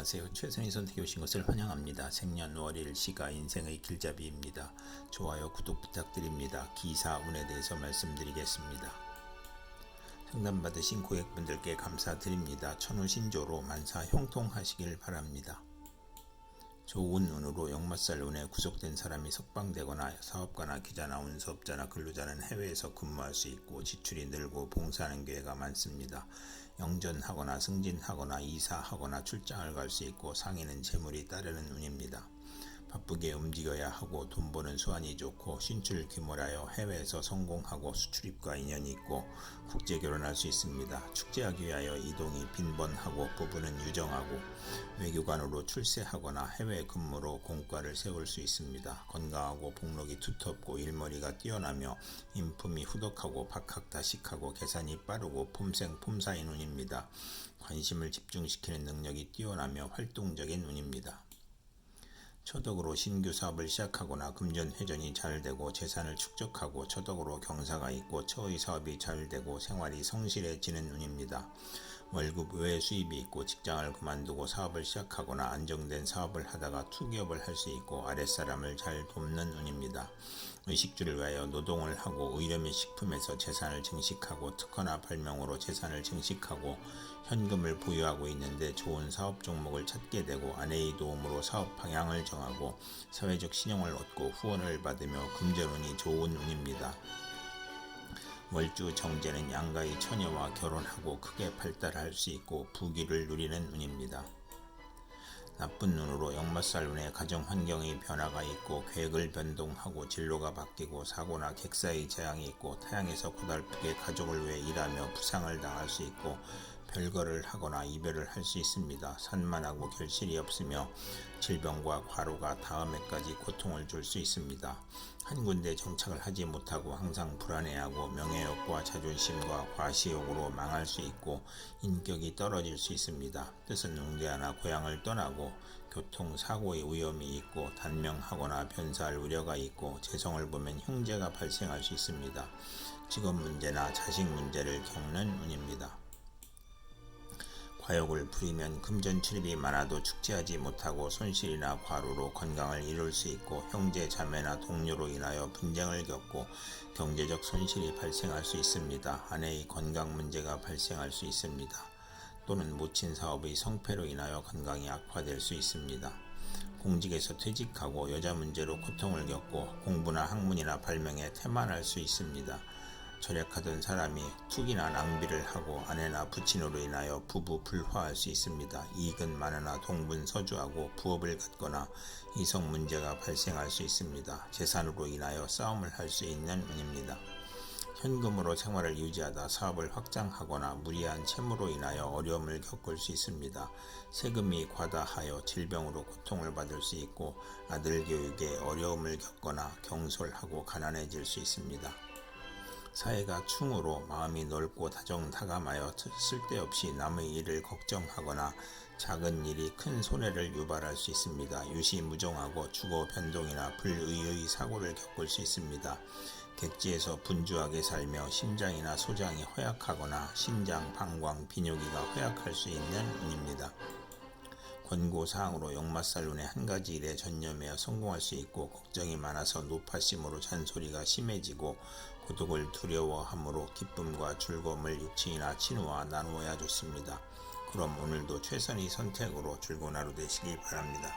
안녕하세요. 최선희 선택해 오신 것을 환영합니다. 생년월일 시가 인생의 길잡이입니다. 좋아요, 구독 부탁드립니다. 기사운에 대해서 말씀드리겠습니다. 상담받으신 고객분들께 감사드립니다. 천우신조로 만사 형통하시길 바랍니다. 좋은 운으로 역마살 운에 구속된 사람이 석방되거나 사업가나 기자나 운수업자나 근로자는 해외에서 근무할 수 있고 지출이 늘고 봉사하는 기회가 많습니다. 영전하거나 승진하거나 이사하거나 출장을 갈 수 있고 상인은 재물이 따르는 운입니다. 바쁘게 움직여야 하고 돈 버는 수완이 좋고 신출 규모라여 해외에서 성공하고 수출입과 인연이 있고 국제 결혼할 수 있습니다. 축제하기 위하여 이동이 빈번하고 부부는 유정하고 외교관으로 출세하거나 해외 근무로 공과를 세울 수 있습니다. 건강하고 복록이 두텁고 일머리가 뛰어나며 인품이 후덕하고 박학다식하고 계산이 빠르고 폼생 폼사인 운입니다. 관심을 집중시키는 능력이 뛰어나며 활동적인 운입니다. 초덕으로 신규 사업을 시작하거나 금전 회전이 잘 되고 재산을 축적하고 초덕으로 경사가 있고 처의 사업이 잘 되고 생활이 성실해지는 운입니다. 월급 외 수입이 있고 직장을 그만두고 사업을 시작하거나 안정된 사업을 하다가 투기업을 할 수 있고 아랫사람을 잘 돕는 운입니다. 의식주를 위하여 노동을 하고 의료미 식품에서 재산을 증식하고 특허나 발명으로 재산을 증식하고 현금을 보유하고 있는데 좋은 사업 종목을 찾게 되고 아내의 도움으로 사업 방향을 정하고 사회적 신용을 얻고 후원을 받으며 금전운이 좋은 운입니다. 월주 정제는 양가의 처녀와 결혼하고 크게 발달할 수 있고 부귀를 누리는 운입니다. 나쁜 눈으로 역마살 운에 가정 환경의 변화가 있고 계획을 변동하고 진로가 바뀌고 사고나 객사의 재앙이 있고 타향에서 고달프게 가족을 위해 일하며 부상을 당할 수 있고 별거를 하거나 이별을 할 수 있습니다. 산만하고 결실이 없으며 질병과 과로가 다음 해까지 고통을 줄 수 있습니다. 한 군데 정착을 하지 못하고 항상 불안해하고 명예욕과 자존심과 과시욕으로 망할 수 있고 인격이 떨어질 수 있습니다. 뜻은 웅대하나 고향을 떠나고 교통사고의 위험이 있고 단명하거나 변사할 우려가 있고 재성을 보면 형제가 발생할 수 있습니다. 직업 문제나 자식 문제를 겪는 운입니다. 과욕을 부리면 금전 출입이 많아도 축제하지 못하고 손실이나 과로로 건강을 잃을 수 있고 형제 자매나 동료로 인하여 분쟁을 겪고 경제적 손실이 발생할 수 있습니다. 아내의 건강 문제가 발생할 수 있습니다. 또는 모친 사업의 성패로 인하여 건강이 악화될 수 있습니다. 공직에서 퇴직하고 여자 문제로 고통을 겪고 공부나 학문이나 발명에 태만할 수 있습니다. 절약하던 사람이 투기나 낭비를 하고 아내나 부친으로 인하여 부부 불화할 수 있습니다. 이익은 많으나 동분서주하고 부업을 갖거나 이성 문제가 발생할 수 있습니다. 재산으로 인하여 싸움을 할 수 있는 운입니다. 현금으로 생활을 유지하다 사업을 확장하거나 무리한 채무로 인하여 어려움을 겪을 수 있습니다. 세금이 과다하여 질병으로 고통을 받을 수 있고 아들 교육에 어려움을 겪거나 경솔하고 가난해질 수 있습니다. 사회가 충으로 마음이 넓고 다정다감하여 쓸데없이 남의 일을 걱정하거나 작은 일이 큰 손해를 유발할 수 있습니다. 유시무종하고 주거 변동이나 불의의 사고를 겪을 수 있습니다. 객지에서 분주하게 살며 심장이나 소장이 허약하거나 신장, 방광, 비뇨기가 허약할 수 있는 운입니다. 권고사항으로 역마살룬의 한 가지 일에 전념하여 성공할 수 있고 걱정이 많아서 노파심으로 잔소리가 심해지고 고독을 두려워함으로 기쁨과 즐거움을 육친이나 친구와 나누어야 좋습니다. 그럼 오늘도 최선의 선택으로 즐거운 하루 되시기 바랍니다.